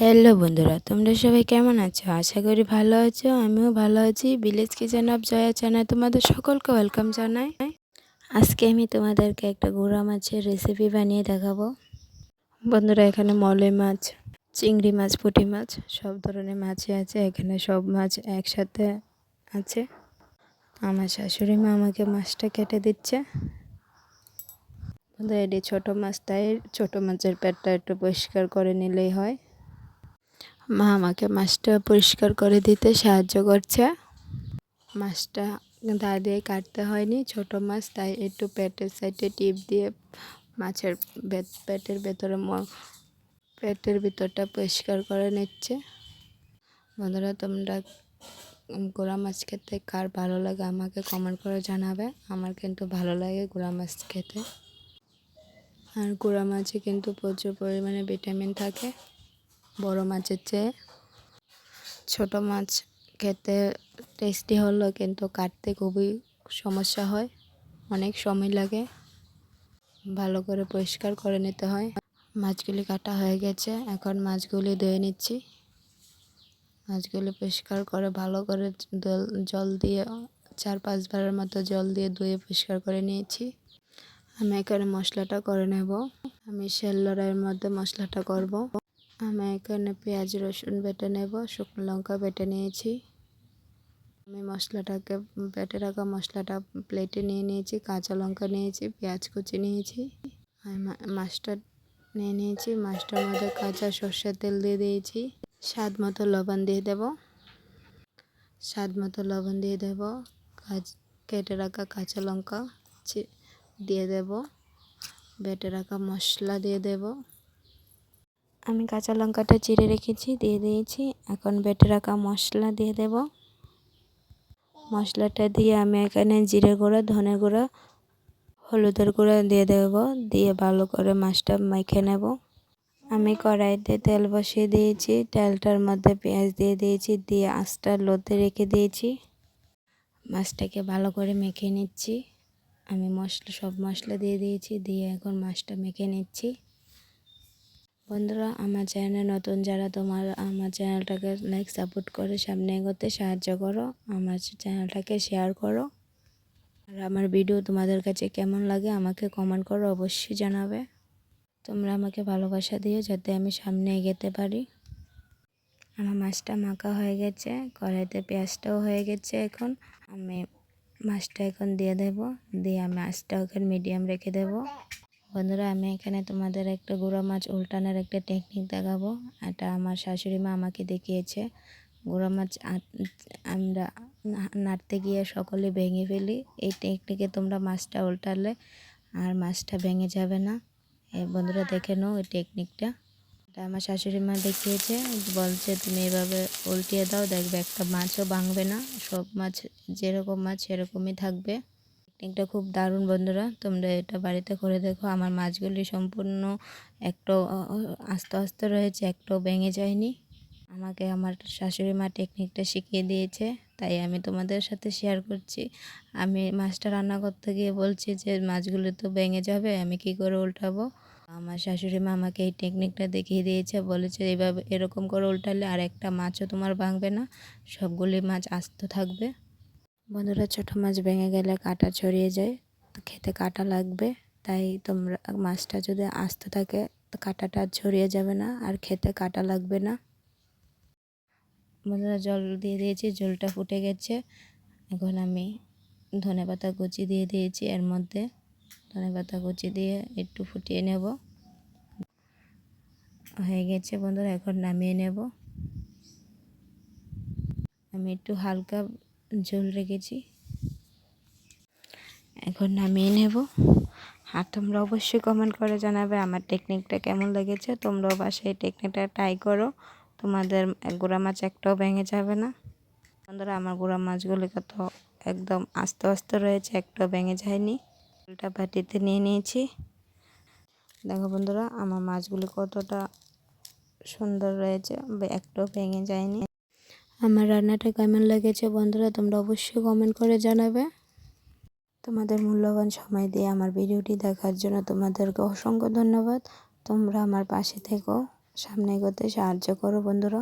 Hello বন্ধুরা, তোমরা সবাই কেমন আছো? আশা করি ভালো আছো, আমিও ভালো আছি। Village kitchen of Jaya channel তোমাদের সকলকে ওয়েলকাম জানাই। আজকে আমি তোমাদেরকে একটা গুঁড়া মাছের রেসিপি বানিয়ে দেখাবো। বন্ধুরা, এখানে মলে মাছ, চিংড়ি মাছ, পুঁটি মাছ, সব ধরনের মাছই আছে। এখানে সব মাছ একসাথে আছে। আমার শাশুড়ি মা আমাকে মাছটা কেটে দিচ্ছে। বন্ধুরা, এটি ছোটো মাছ, তাই ছোটো মাছের পেটটা একটু পরিষ্কার করে নিলেই হয়। মা আমাকে মাছটা পরিষ্কার করে দিতে সাহায্য করছে। মাছটা দা দিয়ে কাটতে হয়নি, ছোট মাছ, তাই একটু পেটের সাইডে টিপ দিয়ে মাছের পেটের ভেতরে পেটের ভিতরটা পরিষ্কার করে নিচ্ছে। বন্ধুরা, তোমরা গোড়া মাছ খেতে কার ভালো লাগে আমাকে কমেন্ট করে জানাবে। আমার কিন্তু ভালো লাগে গোড়া মাছ খেতে। আর গোড়া মাছে কিন্তু প্রচুর পরিমাণে ভিটামিন থাকে। বড় মাছের চেয়ে। ছোট মাছ খেতে টেস্টি হলেও কিন্তু কাটতে খুবই সমস্যা হয়, অনেক সময় লাগে। ভালো করে পরিষ্কার করে নিতে হয়। মাছগুলি কাটা হয়ে গেছে, এখন মাছগুলি ধুয়ে নিচ্ছি। মাছগুলি পরিষ্কার করে ভালো করে জল দিয়ে, চার পাঁচবারের মতো জল দিয়ে ধুয়ে পরিষ্কার করে নিয়েছি। আমি এখানে মশলাটা করে নেব। আমি শেল লড়াইয়ের মধ্যে মশলাটা করব। আমি এখানে পেঁয়াজ, রসুন বেটে নেব, শুকনো লঙ্কা বেটে নিয়েছি। আমি মশলাটাকে, বেটে রাখা মশলাটা প্লেটে নিয়ে নিয়েছি, কাঁচা লঙ্কা নিয়েছি, পেঁয়াজ কুচি নিয়েছি। মাছটা নিয়ে নিয়েছি, মাছটার মধ্যে কাঁচা সর্ষের তেল দিয়ে দিয়েছি। স্বাদ মতো লবণ দিয়ে দেব। স্বাদ মতো লবণ দিয়ে দেব। কেটে রাখা কাঁচা লঙ্কা দিয়ে দেব। বেটে রাখা মশলা দিয়ে দেব। আমি কাঁচা লঙ্কাটা চিড়ে রেখেছি, দিয়ে দিয়েছি। এখন বেটে রাখা মশলা দিয়ে দেব। মশলাটা দিয়ে আমি এখানে জিরে গুঁড়ো, ধনে গুঁড়ো, হলুদের গুঁড়ো দিয়ে দেব। দিয়ে ভালো করে মাছটা মেখে নেব। আমি কড়াইতে তেল বসিয়ে দিয়েছি, তেলটার মধ্যে পেঁয়াজ দিয়ে দিয়েছি, দিয়ে আঁচটা লোতে রেখে দিয়েছি। মাছটাকে ভালো করে মেখে নিচ্ছি। আমি মশলা, সব মশলা দিয়ে দিয়েছি, দিয়ে এখন মাছটা মেখে নিচ্ছি। বন্ধুরা, আমার চ্যানেলে নতুন যারা তোমার আমার চ্যানেলটাকে লাইক সাপোর্ট করে সামনে এগোতে সাহায্য করো, আমার চ্যানেলটাকে শেয়ার করো। আর আমার ভিডিও তোমাদের কাছে কেমন লাগে আমাকে কমেন্ট করো অবশ্যই জানাবে। তোমরা আমাকে ভালোবাসা দিও যাতে আমি সামনে এগোতে পারি। আমার মাছটা মাখা হয়ে গেছে, কড়াইতে পেঁয়াজটাও হয়ে গেছে এখন। আমি মাছটা এখন দিয়ে দেব, দিয়ে আমি মাছটা ওখানে মিডিয়াম রেখে দেব। বন্ধুরা, আমি এখানে তোমাদের একটা গুঁড়ো মাছ উল্টানোর একটা টেকনিক দেখাবো। এটা আমার শাশুড়ি মা আমাকে দেখিয়েছে। গুঁড়ো মাছ আমরা নাড়তে গিয়ে সকলে ভেঙে ফেলি। এই টেকনিকে তোমরা মাছটা উল্টালে আর মাছটা ভেঙে যাবে না। বন্ধুরা, দেখে নাও এই টেকনিকটা এটা আমার শাশুড়ি মা দেখিয়েছে। বলছে, তুমি এভাবে উল্টিয়ে দাও, দেখবে একটা মাছও ভাঙবে না। সব মাছ যেরকম মাছ সেরকমই থাকবে। টেকনিকটা খুব দারুণ বন্ধুরা। তোমরা এটা বাড়িতে করে দেখো। আমার মাছগুলি সম্পূর্ণ একটাও আস্তে আস্তে রয়েছে একটাও ভেঙে যায়নি। আমাকে আমার শাশুড়ি মা টেকনিকটা শিখিয়ে দিয়েছে, তাই আমি তোমাদের সাথে শেয়ার করছি। আমি মাছটা রান্না করতে গিয়ে বলছি যে, মাছগুলো তো ভেঙে যাবে, আমি কি করে উল্টাবো? আমার শাশুড়ি মা আমাকে এই টেকনিকটা দেখিয়ে দিয়েছে, বলেছে এভাবে, এরকম করে উল্টালে আর একটা মাছও তোমার ভাঙবে না। সবগুলি মাছ আস্ত থাকবে। বন্ধুরা, ছোটো মাছ ভেঙে গেলে কাটা ছড়িয়ে যায় তো খেতে কাটা লাগবে, তাই তোমরা মাছটা যদি আস্ত থাকে কাটাটা ছড়িয়ে যাবে না আর খেতে কাটা লাগবে না। বন্ধুরা, জল দিয়ে দিয়েছি জলটা ফুটে গেছে। এখন আমি ধনে পাতা কুচি দিয়ে দিয়েছি, এর মধ্যে ধনে পাতা কুচি দিয়ে একটু ফুটিয়ে নেব। হয়ে গেছে বন্ধুরা, এখন নামিয়ে নেব। আমি একটু হালকা ঝোল রেখেছি। এখন নামিয়ে নেব। আর তোমরা অবশ্যই কমেন্ট করে জানাবে আমার টেকনিকটা কেমন লেগেছে। তোমরাও বাসায় টেকনিকটা ট্রাই করো। তোমাদের গোড়া মাছ একটাও ভেঙে যাবে না। বন্ধুরা, আমার গোড়া মাছগুলি কত একদম আস্তে আস্তে রয়েছে, একটাও ভেঙে যায়নি। উল্টা বাটিতে নিয়ে নিয়েছি। দেখো বন্ধুরা, আমার মাছগুলি কতটা সুন্দর রয়েছে, একটাও ভেঙে যায়নি। আমার রান্নাটা কেমন লেগেছে বন্ধুরা তোমরা অবশ্যই কমেন্ট করে জানাবে। তোমাদের মূল্যবান সময় দিয়ে আমার ভিডিওটি দেখার জন্য তোমাদেরকে অসংখ্য ধন্যবাদ। তোমরা আমার পাশে থেকো, সামনে এগোতে সাহায্য করো বন্ধুরা।